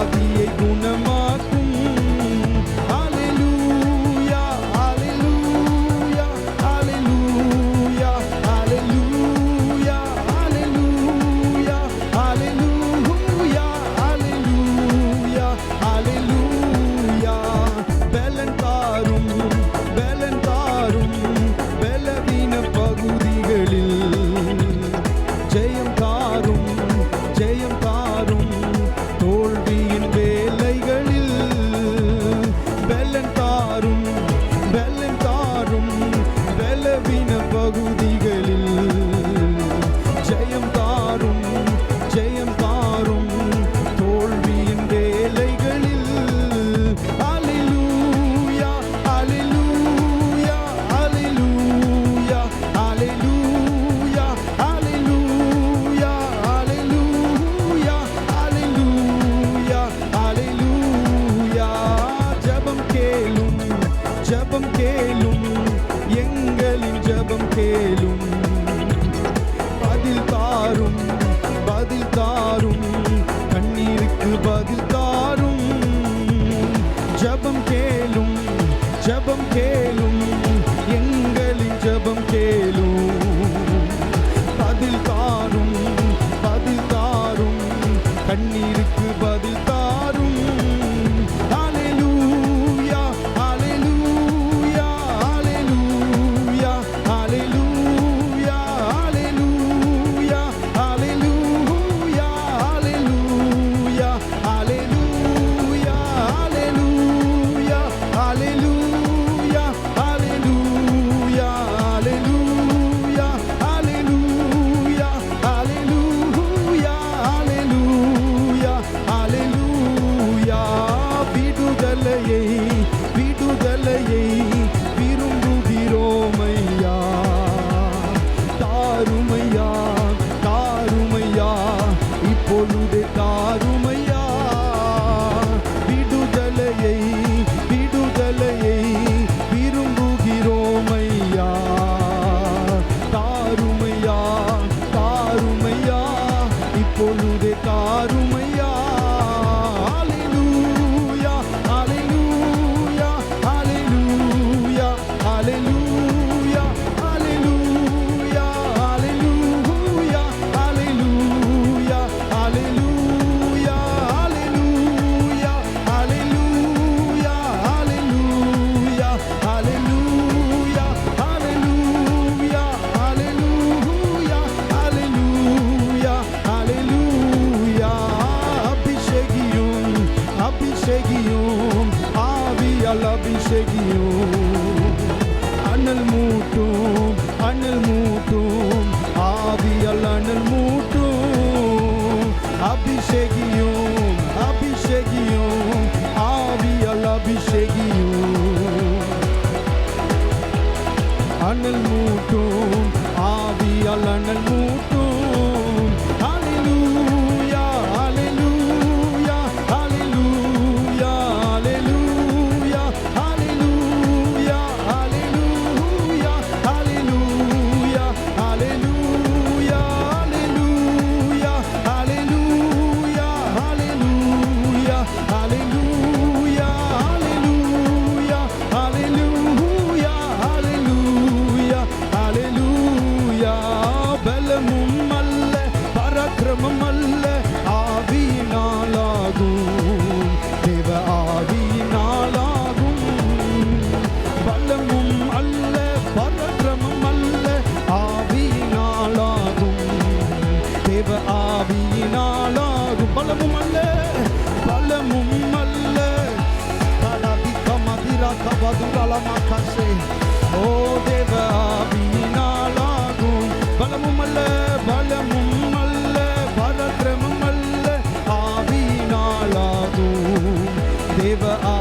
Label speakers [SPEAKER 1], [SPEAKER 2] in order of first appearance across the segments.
[SPEAKER 1] ஆவியை குணமா Jump on game. நாளாகும் பலமும் அல்ல பலமும் அல்ல கலதிக்க மதிரா கவது கலமாக்காசே ஓ தேவாவி நாளாகும் பலமும் அல்ல பலமும் அல்ல பரத்ரமும் அல்ல ஆவி நாளாகும் தேவ ஆ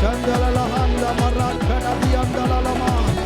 [SPEAKER 1] Shandala Lahanda Marakana Diandala Lama